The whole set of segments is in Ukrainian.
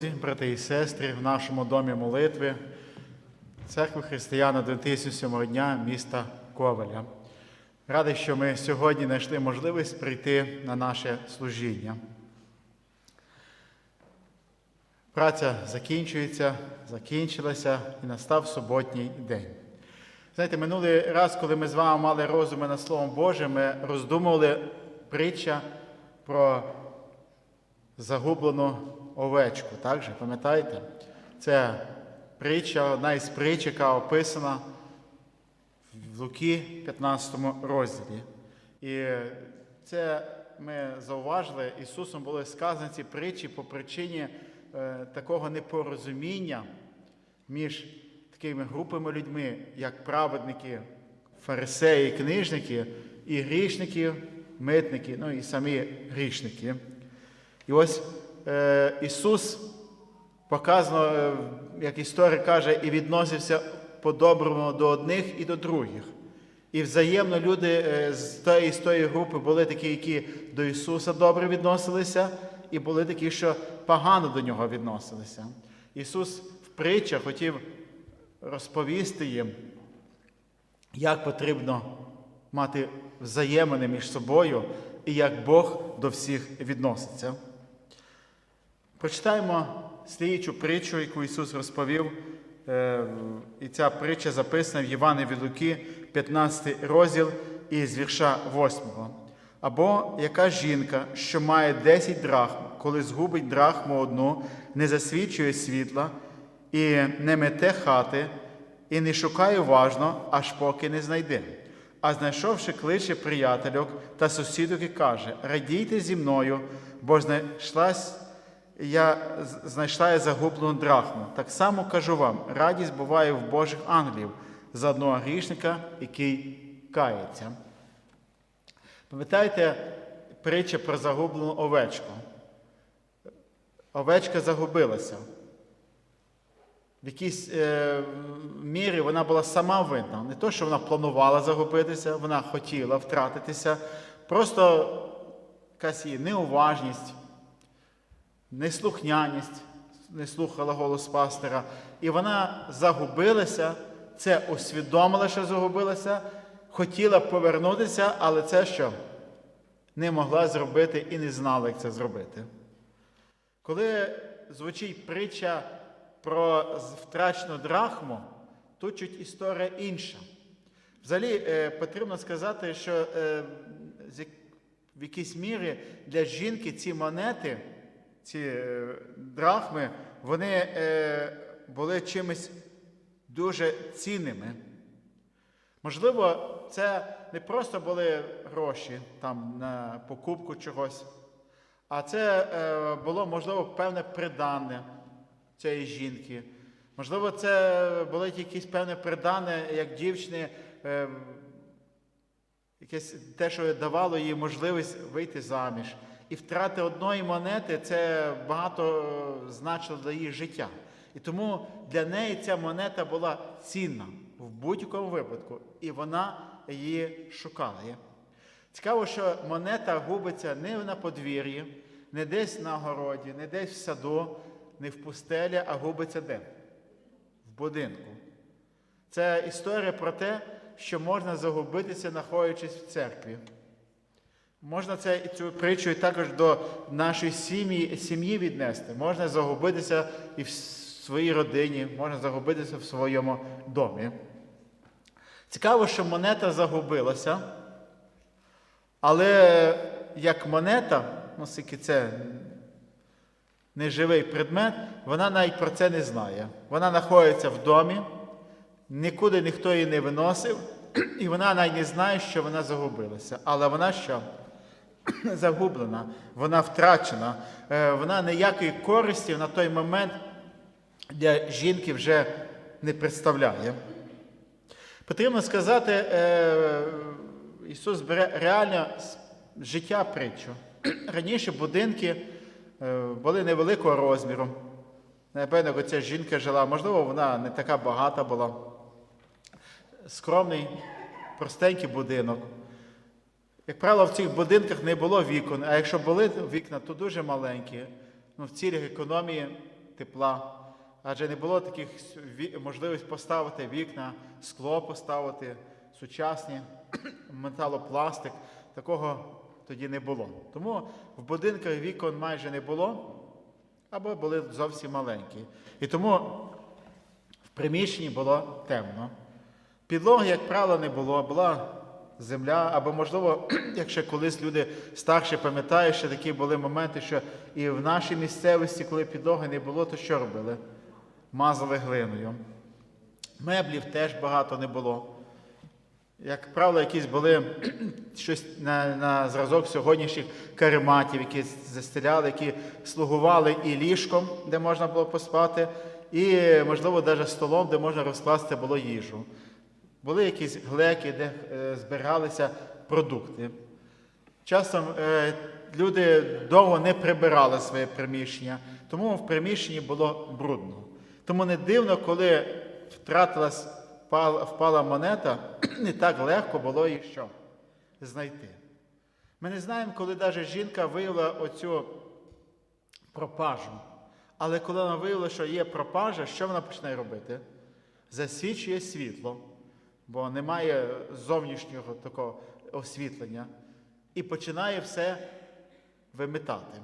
Брати і сестри, в нашому домі молитви церкви християн Адвентистів сьомого дня міста Коваля. Радий, що ми сьогодні знайшли можливість прийти на наше служіння. Праця закінчується, закінчилася і настав суботній день. Знаєте, минулий раз, коли ми з вами мали розуми над Словом Божим, ми роздумували притча про загублену овечку. Так же, пам'ятаєте? Це притча, одна із притч, яка описана в Луки 15 розділі. І це ми зауважили, Ісусом були сказані ці притчі по причині е, такого непорозуміння між такими групами людьми, як праведники, фарисеї, книжники, і грішники, митники, ну і самі грішники. І ось Ісус показано, е, як історик каже, і відносився по-доброму до одних і до других. І взаємно люди е, з тої з тої групи були такі, які до Ісуса добре відносилися, і були такі, що погано до нього відносилися. Ісус в притчах хотів розповісти їм, як потрібно мати взаємини між собою і як Бог до всіх відноситься. Прочитаємо слідчу притчу, яку Ісус розповів. Е, І ця притча записана в Івана від Луки, 15 розділ із вірша 8. Або яка жінка, що має 10 драхм, коли згубить драхму одну, не засвічує світла і не мете хати, і не шукає уважно, аж поки не знайде. А знайшовши, кличе приятельок та сусідок і каже: Радійте зі мною, бо знайшлась я знайшла загублену драхму. Так само кажу вам: радість буває в Божих ангелів за одного грішника, який кається. Пам'ятаєте притча про загублену овечку? Овечка загубилася. В якійсь е, мірі вона була сама винна. Не то, що вона планувала загубитися, вона хотіла втратитися, просто якась її неуважність, неслухняність, не слухала голос пастора. І вона загубилася, це усвідомила, що загубилася, хотіла повернутися, але це що? Не могла зробити і не знала, як це зробити. Коли звучить притча про втрачену драхму, тут чуть історія інша. Взагалі е, потрібно сказати, що е, в якійсь мірі для жінки ці монети, ці е, драхми, вони е, були чимось дуже цінними. Можливо, це не просто були гроші там, на покупку чогось, а це е, було, можливо, певне придане цієї жінки. Можливо, це було якесь певне придане, як дівчини, якесь те, що давало їй можливість вийти заміж. І втрати одної монети це багато е, значило для її життя. І тому для неї ця монета була цінна в будь-якому випадку, і вона її шукала. Цікаво, що монета губиться не на подвір'ї, не десь на городі, не десь в саду, не в пустелі, а губиться де? В будинку. Це історія про те, що можна загубитися, знаходячись в церкві. Можна це цю притчу і також до нашої сім'ї сім'ї віднести. Можна загубитися і в своїй родині, можна загубитися в своєму домі. Цікаво, що монета загубилася, але як монета, оскільки це неживий предмет, вона навіть про це не знає. Вона знаходиться в домі, нікуди ніхто її не виносив, і вона навіть не знає, що вона загубилася. Але вона що? Загублена, вона втрачена, Е, вона ніякої користі на той момент для жінки вже не представляє. Потрібно сказати, е, Ісус бере реально життя притчу. Раніше будинки е, були невеликого розміру. Напевно, як ця жінка жила, можливо, вона не така багата була. Скромний, простенький будинок. Як правило, в цих будинках не було вікон, а якщо були вікна, то дуже маленькі. Ну, в цілях економії тепла. Адже не було таких ві- можливості поставити вікна, скло поставити, сучасні, металопластик. Такого тоді не було. Тому в будинках вікон майже не було, або були зовсім маленькі. І тому в приміщенні було темно. Підлоги, як правило, не було, була земля, або, можливо, якщо колись люди старші пам'ятають, що такі були моменти, що і в нашій місцевості, коли підлоги не було, то що робили? Мазали глиною. Меблів теж багато не було. Як правило, якісь були щось на, на зразок сьогоднішніх карематів, які застеляли, які слугували і ліжком, де можна було поспати, і, можливо, навіть столом, де можна розкласти було їжу. Були якісь глеки, де е, збиралися продукти. Часом е, люди довго не прибирали своє приміщення, тому в приміщенні було брудно. Тому не дивно, коли втратилась впала, монета, не так легко було її що знайти. Ми не знаємо, коли навіть жінка виявила оцю пропажу. Але коли вона виявила, що є пропажа, що вона починає робити? Засвічує світло, бо немає зовнішнього такого освітлення, і починає все вимитати.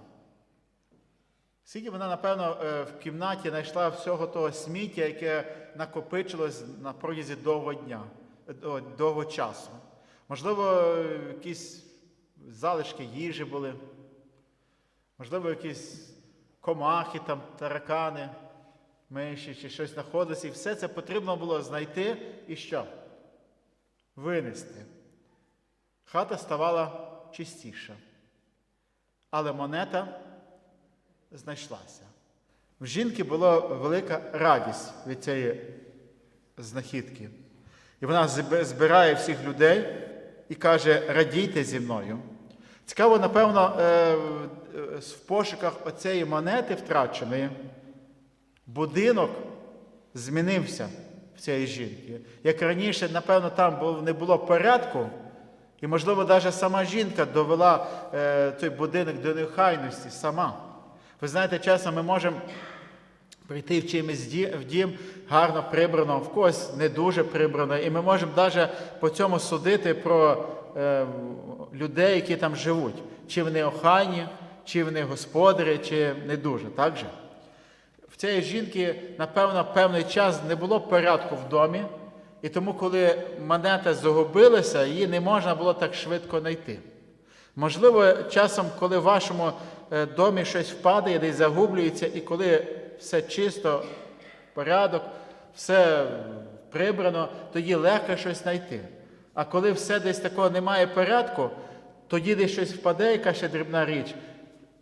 Скільки вона, напевно, е, в кімнаті знайшла всього того сміття, яке накопичилось на протязі довгого дня, о, довгого часу. Можливо, якісь залишки їжі були, можливо, якісь комахи, там, таракани, миші чи щось знаходилося. І все це потрібно було знайти і що? Винести. Хата ставала чистіша. Але монета знайшлася. В жінки була велика радість від цієї знахідки. І вона збирає всіх людей і каже: радійте зі мною. Цікаво, напевно, е, в- пошуках оцієї монети втраченої будинок змінився цієї жінки. Як раніше, напевно, там не було порядку, і, можливо, навіть сама жінка довела е, той будинок до нехайності сама. Ви знаєте, часом ми можемо прийти в чимось в дім гарно прибрано, в когось не дуже прибрано. І ми можемо навіть по цьому судити про е, людей, які там живуть, чи вони охайні, чи вони господарі, чи не дуже. Так же? В цієї жінки, напевно, певний час не було порядку в домі, і тому, коли монета загубилася, її не можна було так швидко знайти. Можливо, часом, коли в вашому е, домі щось впадає, десь загублюється, і коли все чисто, порядок, все прибрано, тоді легко щось знайти. А коли все десь такого немає порядку, тоді десь щось впаде, яка ще дрібна річ,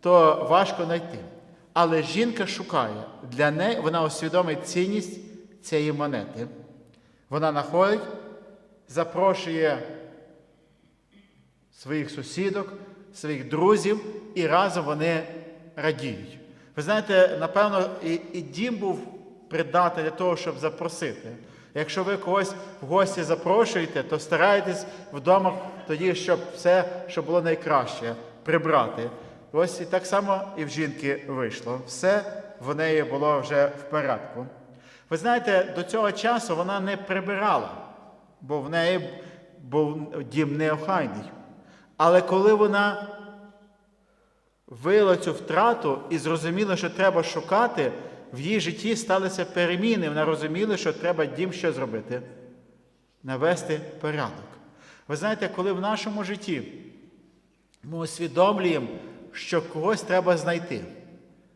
то важко знайти. Але жінка шукає, для неї вона усвідомить цінність цієї монети. Вона знаходить, запрошує своїх сусідок, своїх друзів, і разом вони радіють. Ви знаєте, напевно, і, і дім був придатний для того, щоб запросити. Якщо ви когось в гості запрошуєте, то старайтесь вдома тоді, щоб все, що було найкраще, прибрати. Ось і так само і в жінки вийшло. Все в неї було вже в порядку. Ви знаєте, до цього часу вона не прибирала, бо в неї був дім неохайний. Але коли вона виявила цю втрату і зрозуміла, що треба шукати, в її житті сталися переміни. Вона розуміла, що треба дім що зробити? Навести порядок. Ви знаєте, коли в нашому житті ми усвідомлюємо, що когось треба знайти,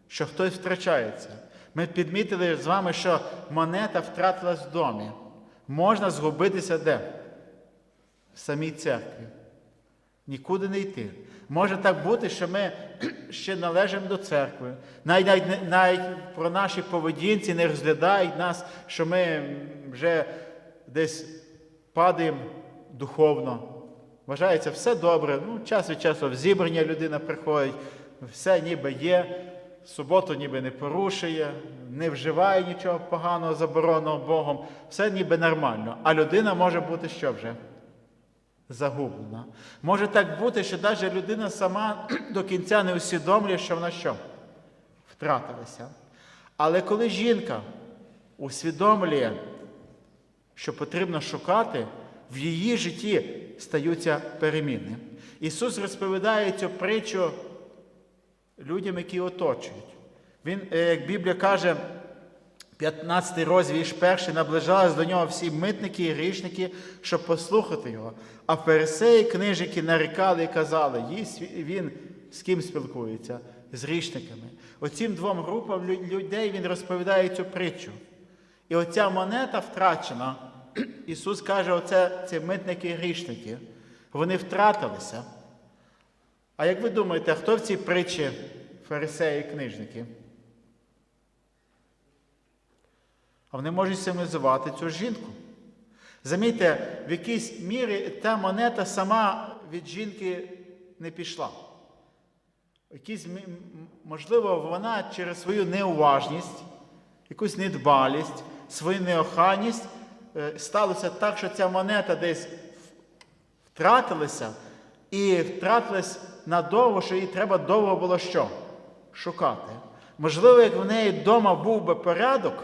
що хтось втрачається. Ми підмітили з вами, що монета втратилась в домі. Можна згубитися де? В самій церкві. Нікуди не йти. Може так бути, що ми ще належимо до церкви. Навіть, навіть, навіть про наші поведінці не розглядають нас, що ми вже десь падаємо духовно. Вважається, все добре. Ну, час від часу в зібрання людина приходить, все ніби є, суботу ніби не порушує, не вживає нічого поганого, забороненого Богом, все ніби нормально. А людина може бути що вже? загублена. Може так бути, що навіть людина сама до кінця не усвідомлює, що вона що? Втратилася. Але коли жінка усвідомлює, що потрібно шукати, в її житті стаються переміни. Ісус розповідає цю притчу людям, які оточують. Він, е, як Біблія каже, 15 розділ, вірш перший, наближались до нього всі митники і грішники, щоб послухати його. А фарисеї, книжники нарікали і казали, він з ким спілкується? З грішниками. Оцім двом групам людей він розповідає цю притчу. І оця монета втрачена, Ісус каже, оце це митники і грішники. Вони втратилися. А як ви думаєте, хто в цій притчі фарисеї і книжники? А вони можуть символізувати цю жінку. Замітьте, в якійсь мірі та монета сама від жінки не пішла. М- можливо, вона через свою неуважність, якусь недбалість, свою неохайність е, сталося так, що ця монета десь втратилася, і втратилась надовго, що їй треба довго було що? Шукати. Можливо, як в неї вдома був би порядок,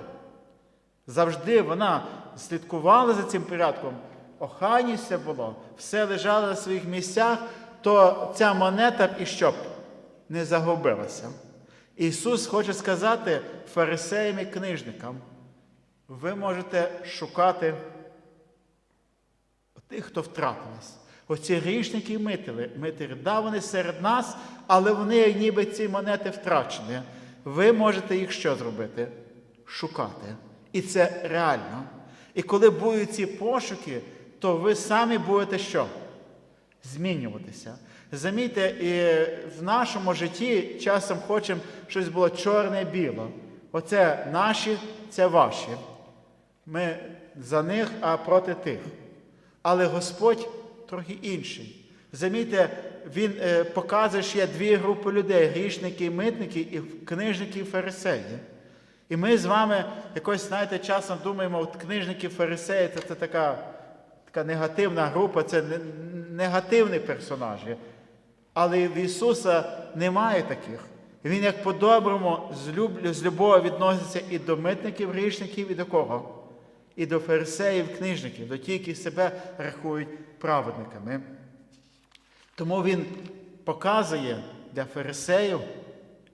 завжди вона слідкувала за цим порядком, охайність все було, все лежало на своїх місцях, то ця монета б і що б не загубилася. Ісус хоче сказати фарисеям і книжникам, ви можете шукати тих, хто втратились. Оці грішники і митили, митарі, да, вони серед нас, але вони ніби ці монети втрачені. Ви можете їх що зробити? Шукати. І це реально. І коли будуть ці пошуки, то ви самі будете що? Змінюватися. Замітьте, і в нашому житті часом хочемо щось було чорне біло. Оце наші, це ваші. Ми за них, а проти тих. Але Господь трохи інший. Замітьте, Він е, показує, що є дві групи людей: грішники і митники, і книжники і фарисеї. І ми з вами якось, знаєте, часом думаємо, от книжники фарисеї це, це така, така негативна група, це не- негативні персонажі. Але в Ісуса немає таких. Він як по-доброму з любов'ю відноситься і до митників, грішників, і до кого? І до фарисеїв, книжників, до тих, які себе рахують праведниками. Тому Він показує для фарисеїв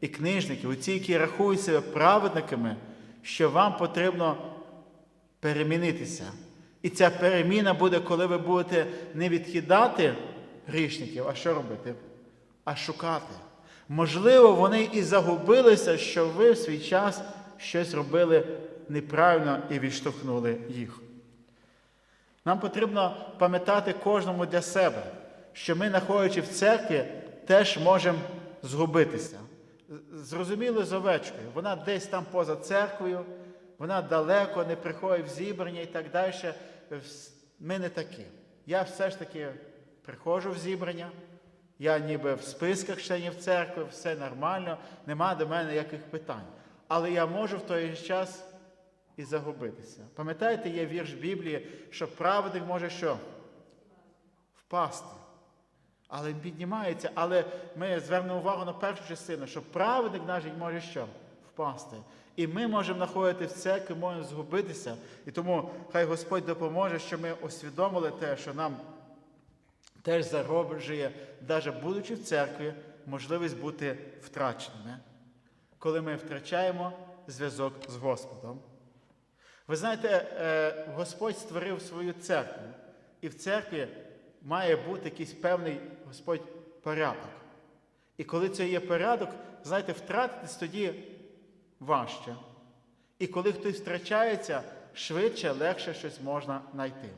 і книжників, ці, які рахують себе праведниками, що вам потрібно перемінитися. І ця переміна буде, коли ви будете не відкидати грішників, а що робити? А шукати. Можливо, вони і загубилися, що ви в свій час щось робили неправильно і відштовхнули їх. Нам потрібно пам'ятати кожному для себе, що ми, знаходячи в церкві, теж можемо згубитися. Зрозуміло з овечкою, вона десь там поза церквою, вона далеко не приходить в зібрання і так далі. Ми не такі. Я все ж таки приходжу в зібрання, я ніби в списках членів церкви, все нормально, нема до мене ніяких питань. Але я можу в той час і загубитися. Пам'ятаєте, є вірш Біблії, що праведник може що? Впасти. Але піднімається, але ми звернемо увагу на першу частину, що праведник наш може що? Впасти. І ми можемо знаходити в церкві, можемо згубитися. І тому хай Господь допоможе, що ми усвідомили те, що нам теж зароблює, навіть будучи в церкві, можливість бути втраченими, коли ми втрачаємо зв'язок з Господом. Ви знаєте, е, Господь створив свою церкву, і в церкві має бути якийсь певний Господь порядок. І коли це є порядок, знаєте, втратитись тоді важче. І коли хтось втрачається, швидше, легше щось можна знайти.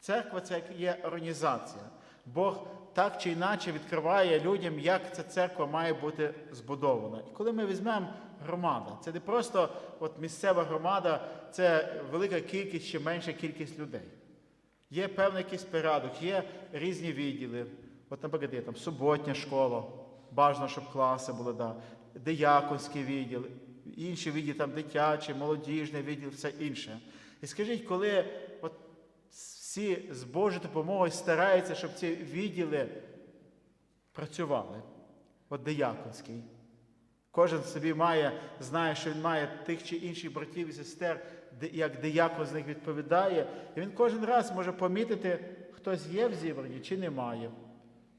Церква це є організація. Бог так чи інакше відкриває людям, як ця церква має бути збудована. І коли ми візьмемо громада, це не просто от місцева громада, це велика кількість чи менша кількість людей. Є певний якийсь порядок, є різні відділи. От, наприклад, є там суботня школа, бажано, щоб класи були, да, дияконський відділ, інші відділи, там дитячий, молодіжний відділ, все інше. І скажіть, коли всі з Божою допомогою стараються, щоб ці відділи працювали, от дияконський, Кожен собі має, знає, що він має тих чи інших братів і сестер, як диякон з них відповідає. І він кожен раз може помітити, хтось є в зібранні чи немає.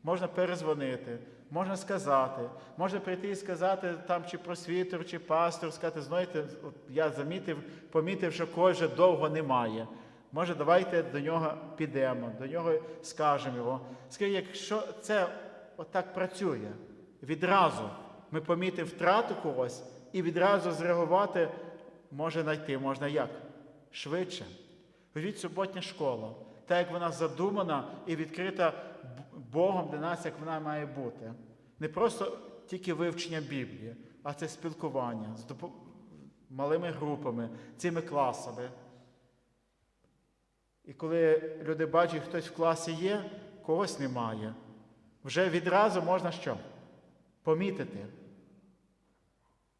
Можна перезвонити, можна сказати, можна прийти і сказати там чи просвітер, чи пастор, сказати, знаєте, я замітив, помітив, що вже довго немає. Може, давайте до нього підемо, до нього скажемо його. Скажіть, якщо це отак працює, відразу ми помітимо втрату когось і відразу зреагувати може знайти, можна як? Швидше. Візьміть суботня школа, та як вона задумана і відкрита Богом для нас, як вона має бути. Не просто тільки вивчення Біблії, а це спілкування з малими групами, цими класами. І коли люди бачать, хтось в класі є, когось немає, вже відразу можна що? Помітити.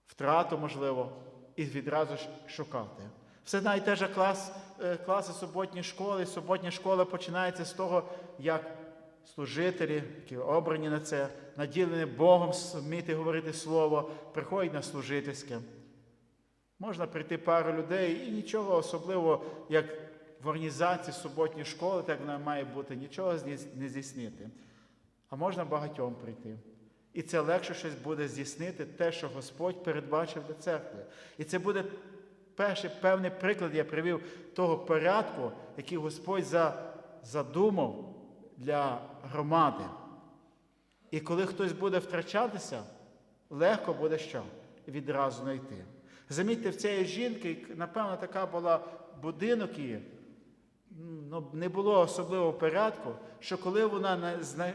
Втрату, можливо, і відразу ж шукати. Все теж клас, е, класи суботньої школи. Суботня школа починається з того, як служителі, які обрані на це, наділені Богом вміти говорити слово, приходять на служительське. Можна прийти пару людей і нічого особливого, як в організації суботньої школи, так вона має бути, нічого не здійснити. А можна багатьом прийти. І це легше щось буде здійснити, те, що Господь передбачив для церкви. І це буде перший певний приклад, я привів того порядку, який Господь за- задумав для громади. І коли хтось буде втрачатися, легко буде що? Відразу знайти. Замітьте, в цієї жінки, напевно, така була будинок її, не було особливого порядку, що коли вона е,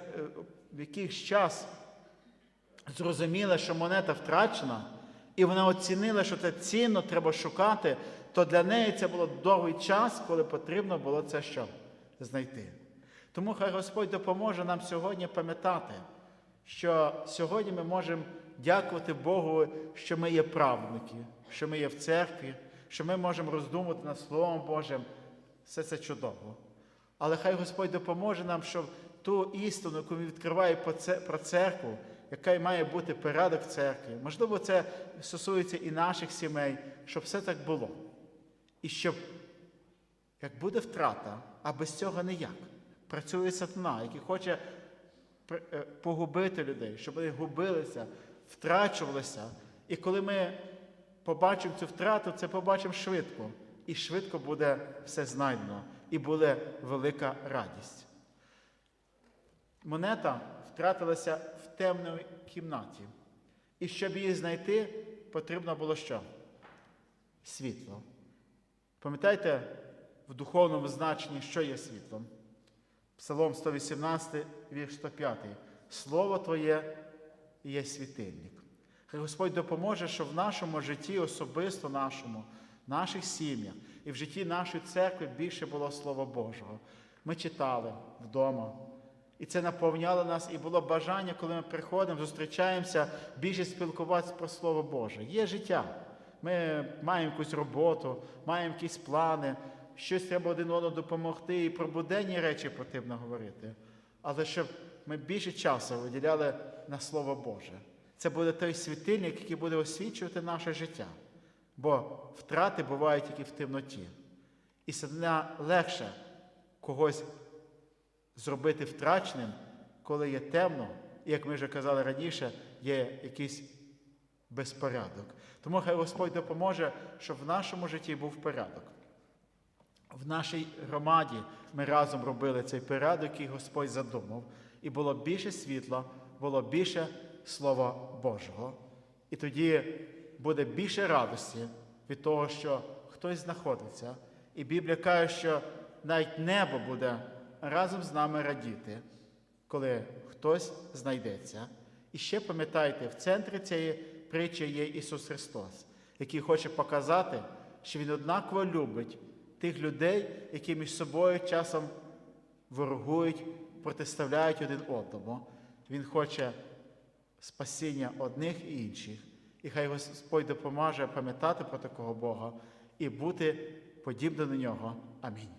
в якийсь час зрозуміла, що монета втрачена, і вона оцінила, що це цінно, треба шукати, то для неї це було довгий час, коли потрібно було це що? Знайти. Тому хай Господь допоможе нам сьогодні пам'ятати, що сьогодні ми можемо дякувати Богу, що ми є правники, що ми є в церкві, що ми можемо роздумувати над Словом Божим. Все це чудово. Але хай Господь допоможе нам, щоб ту істину, яку Він відкриває про церкву, яка має бути порядок в церкві, можливо, це стосується і наших сімей, щоб все так було. І щоб, як буде втрата, а без цього ніяк, працює сатана, який хоче е, погубити людей, щоб вони губилися, втрачувалися. І коли ми побачимо цю втрату, це побачимо швидко. І швидко буде все знайдено, і буде велика радість. Монета втратилася в темній кімнаті. І щоб її знайти, потрібно було що? Світло. Пам'ятаєте в духовному значенні, що є світлом? Псалом 118, вірш 105. Слово Твоє є світильник. Хай Господь допоможе, щоб в нашому житті, особисто нашому, в наших сім'ях і в житті нашої церкви більше було Слова Божого. Ми читали вдома. І це наповняло нас, і було бажання, коли ми приходимо, зустрічаємося, більше спілкуватися про Слово Боже. Є життя. Ми маємо якусь роботу, маємо якісь плани, щось треба один одному допомогти, і про буденні речі потрібно говорити. Але щоб ми більше часу виділяли на Слово Боже. Це буде той світильник, який буде освічувати наше життя. Бо втрати бувають тільки в темноті. І сатана легше когось зробити втраченим, коли є темно, і як ми вже казали раніше, є якийсь безпорядок. Тому хай Господь допоможе, щоб в нашому житті був порядок. В нашій громаді ми разом робили цей порядок, який Господь задумав, і було більше світла, було більше Слова Божого. І тоді буде більше радості від того, що хтось знаходиться. І Біблія каже, що навіть небо буде разом з нами радіти, коли хтось знайдеться. І ще пам'ятайте, в центрі цієї притчі є Ісус Христос, який хоче показати, що Він однаково любить тих людей, які між собою часом ворогують, протиставляють один одному. Він хоче спасіння одних і інших. І хай Господь допоможе пам'ятати про такого Бога і бути подібним до нього. Амінь.